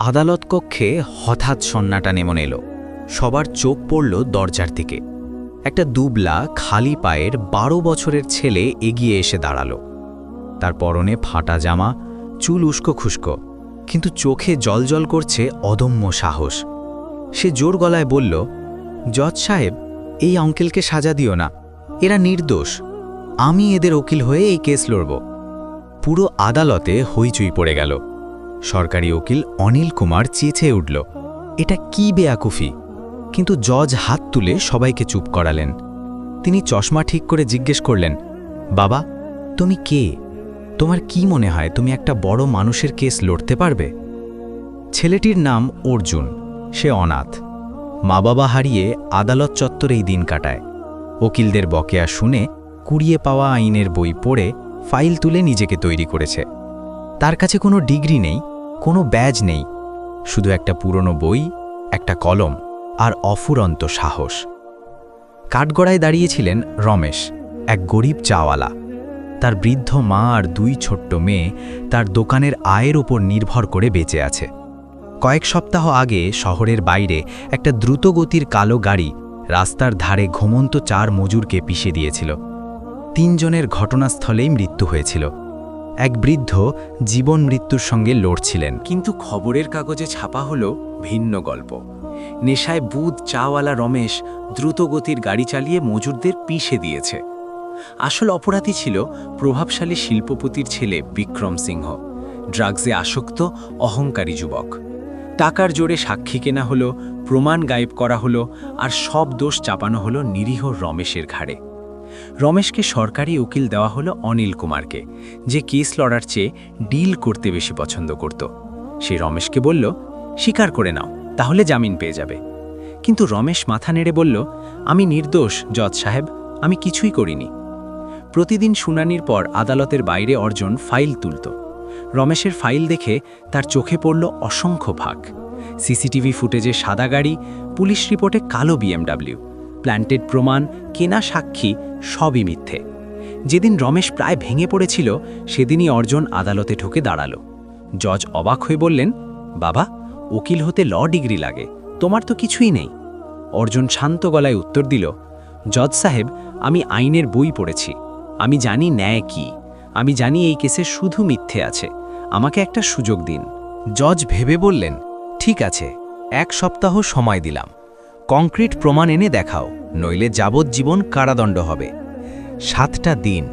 আদালত কক্ষে হঠাৎ সন্নাটা নেমন এলো। সবার চোখ পড়ল দরজার দিকে। একটা দুবলা খালি পায়ের বারো বছরের ছেলে এগিয়ে এসে দাঁড়াল। তার পরনে ফাটা জামা, চুল উস্কো খুস্কো, কিন্তু চোখে জলজল করছে অদম্য সাহস। সে জোর গলায় বলল, জজ সাহেব, এই অঙ্কেলকে সাজা দিও না। এরা নির্দোষ। আমি এদের উকিল হয়ে এই কেস লড়ব। পুরো আদালতে হইচই পড়ে গেল। সরকারি উকিল অনিল কুমার চেঁচে উঠল, এটা কি বেয়াকুফি? কিন্তু জজ হাত তুলে সবাইকে চুপ করালেন। তিনি চশমা ঠিক করে জিজ্ঞেস করলেন, বাবা, তুমি কে? তোমার কি মনে হয়, তুমি একটা বড় মানুষের কেস লড়তে পারবে? ছেলেটির নাম অর্জুন, সে অনাথ। মা বাবা হারিয়ে আদালত চত্বরেই দিন কাটায়। ওকিলদের বকেয়া শুনে কুড়িয়ে পাওয়া আইনের বই পড়ে ফাইল তুলে নিজেকে তৈরি করেছে। তার কাছে কোনো ডিগ্রি নেই, কোনো ব্যাজ নেই, শুধু একটা পুরনো বই, একটা কলম আর অফুরন্ত সাহস। কাঠগড়ায় দাঁড়িয়েছিলেন রমেশ, এক গরিব চাওয়ালা। তার বৃদ্ধ মা আর দুই ছোট্ট মেয়ে তার দোকানের আয়ের ওপর নির্ভর করে বেঁচে আছে। কয়েক সপ্তাহ আগে শহরের বাইরে একটা দ্রুতগতির কালো গাড়ি রাস্তার ধারে ঘুমন্ত চার মজুরকে পিষে দিয়েছিল। তিনজনের ঘটনাস্থলেই মৃত্যু হয়েছিল। এক বৃদ্ধ জীবন মৃত্যুর সঙ্গে লড়ছিলেন। কিন্তু খবরের কাগজে ছাপা হলো ভিন্ন গল্প। নেশায় বুধ, চাওয়ালা রমেশ দ্রুতগতির গাড়ি চালিয়ে মজুরদের পিষে দিয়েছে। আসল অপরাধী ছিল প্রভাবশালী শিল্পপতির ছেলে বিক্রম সিংহ। ড্রাগসে আসক্ত, অহংকারী যুবক। টাকার জোরে সাক্ষী কেনা হলো, প্রমাণ গায়েব করা হলো, আর সব দোষ চাপানো হলো নিরীহ রমেশের ঘাড়ে। রমেশকে সরকারি উকিল দেওয়া হলো অনিল কুমারকে, যে কেস লড়ার চেয়ে ডিল করতে বেশি পছন্দ করত। সে রমেশকে বলল, স্বীকার করে নাও, তাহলে জামিন পেয়ে যাবে। কিন্তু রমেশ মাথা নেড়ে বলল, আমি নির্দোষ, জজ সাহেব, আমি কিছুই করিনি। প্রতিদিন শুনানির পর আদালতের বাইরে অর্জন ফাইল তুলত। রমেশের ফাইল দেখে তার চোখে পড়ল অসংখ্য ভাগ। সিসিটিভি ফুটেজে সাদা গাড়ি, পুলিশ রিপোর্টে কালো বিএমডাব্লিউ প্ল্যান্টেড প্রমাণ, কেনা সাক্ষী, সবই মিথ্যে। যেদিন রমেশ প্রায় ভেঙে পড়েছিল, সেদিনই অর্জন আদালতে ঢুকে দাঁড়াল। জজ অবাক হয়ে বললেন, বাবা, উকিল হতে ল ডিগ্রি লাগে, তোমার তো কিছুই নেই। অর্জুন শান্ত গলায় উত্তর দিল, জজ সাহেব, আমি আইনের বই পড়েছি। আমি জানি ন্যায় কি। আমি জানি এই কেসে শুধু মিথ্যে আছে। আমাকে একটা সুযোগ দিন। জজ ভেবে বললেন, ঠিক আছে, এক সপ্তাহ সময় দিলাম। কংক্রিট প্রমাণ এনে দেখাও, নইলে যাবজ্জীবন কারাদণ্ড হবে। সাতটা দিন,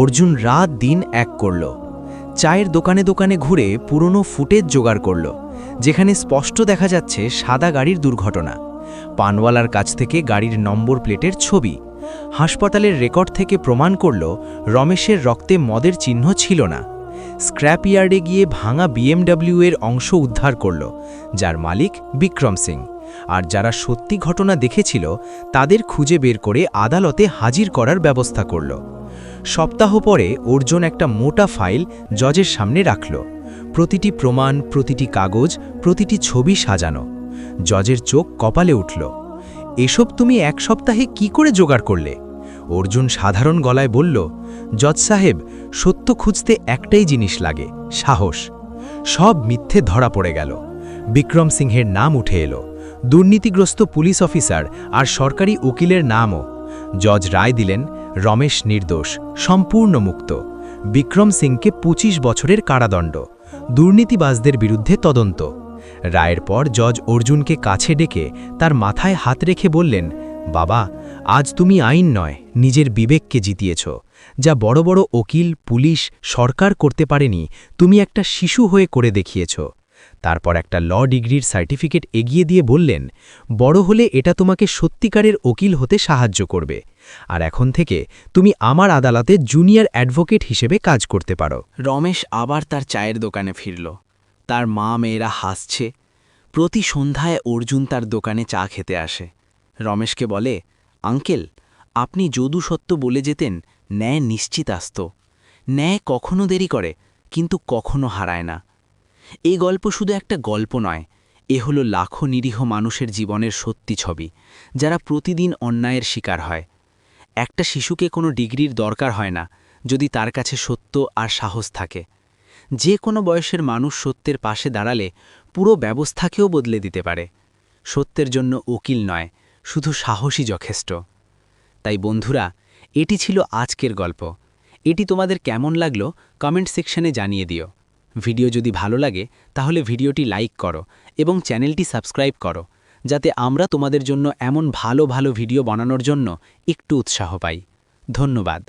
অর্জুন রাত দিন এক করল। চায়ের দোকানে দোকানে ঘুরে পুরনো ফুটেজ জোগাড় করল, যেখানে স্পষ্ট দেখা যাচ্ছে সাদা গাড়ির দুর্ঘটনা। পানওয়ালার কাছ থেকে গাড়ির নম্বর প্লেটের ছবি, হাসপাতালের রেকর্ড থেকে প্রমাণ করল রমেশের রক্তে মদের চিহ্ন ছিল না। স্ক্র্যাপ ইয়ার্ডে গিয়ে ভাঙা বিএমডাব্লিউ এর অংশ উদ্ধার করল, যার মালিক বিক্রম সিং। আর যারা সত্যি ঘটনা দেখেছিল, তাদের খুঁজে বের করে আদালতে হাজির করার ব্যবস্থা করল। সপ্তাহ পরে অর্জুন একটা মোটা ফাইল জজের সামনে রাখল। প্রতিটি প্রমাণ, প্রতিটি কাগজ, প্রতিটি ছবি সাজানো। জজের চোখ কপালে উঠল। এসব তুমি এক সপ্তাহে কি করে জোগাড় করলে? অর্জুন সাধারণ গলায় বলল, জজ সাহেব, সত্য খুঁজতে একটাই জিনিস লাগে, সাহস। সব মিথ্যে ধরা পড়ে গেল। বিক্রম সিংহের নাম উঠে এলো। দুর্নীতিগ্রস্ত পুলিশ অফিসার আর সরকারি উকিলের নামও। জজ রায় দিলেন, রমেশ নির্দোষ, সম্পূর্ণ মুক্ত। বিক্রম সিংকে ২৫ বছরের কারাদণ্ড। দুর্নীতিবাজদের বিরুদ্ধে তদন্ত। রায়ের পর জজ অর্জুনকে কাছে ডেকে তার মাথায় হাত রেখে বললেন, বাবা, আজ তুমি আইন নয়, নিজের বিবেককে জিতিয়েছ। যা বড় বড় ওকিল পুলিশ, সরকার করতে পারেনি, তুমি একটা শিশু হয়ে করে দেখিয়েছ। তারপর একটা ল ডিগ্রির সার্টিফিকেট এগিয়ে দিয়ে বললেন, বড় হলে এটা তোমাকে সত্যিকারের ওকিল হতে সাহায্য করবে। আর এখন থেকে তুমি আমার আদালতে জুনিয়র অ্যাডভোকেট হিসেবে কাজ করতে পারো রমেশ আবার তার চায়ের দোকানে ফিরল। তার মা মেয়েরা হাসছে। প্রতি সন্ধ্যায় অর্জুন তার দোকানে চা খেতে আসে। রমেশকে বলে, আঙ্কেল, আপনি যদু সত্য বলে যেতেন, ন্যায় নিশ্চিত আসত। ন্যায় কখনো দেরি করে, কিন্তু কখনো হারায় না। এই গল্প শুধু একটা গল্প নয়, এ হলো লাখো নিরীহ মানুষের জীবনের সত্যি ছবি, যারা প্রতিদিন অন্যায়ের শিকার হয়। একটা শিশুকে কোনো ডিগ্রির দরকার হয় না, যদি তার কাছে সত্য আর সাহস থাকে। যে কোনো বয়সের মানুষ সত্যের পাশে দাঁড়ালে পুরো ব্যবস্থাকেও বদলে দিতে পারে। সত্যের জন্য উকিল নয়, শুধু সাহসী যথেষ্ট। তাই বন্ধুরা, এটি ছিল আজকের গল্প। এটি তোমাদের কেমন লাগল, কমেন্ট সেকশনে জানিয়ে দিও। ভিডিও যদি ভালো লাগে, তাহলে ভিডিওটি লাইক করো এবং চ্যানেলটি সাবস্ক্রাইব করো, যাতে আমরা তোমাদের জন্য এমন ভালো ভালো ভিডিও বানানোর জন্য একটু উৎসাহ পাই। ধন্যবাদ।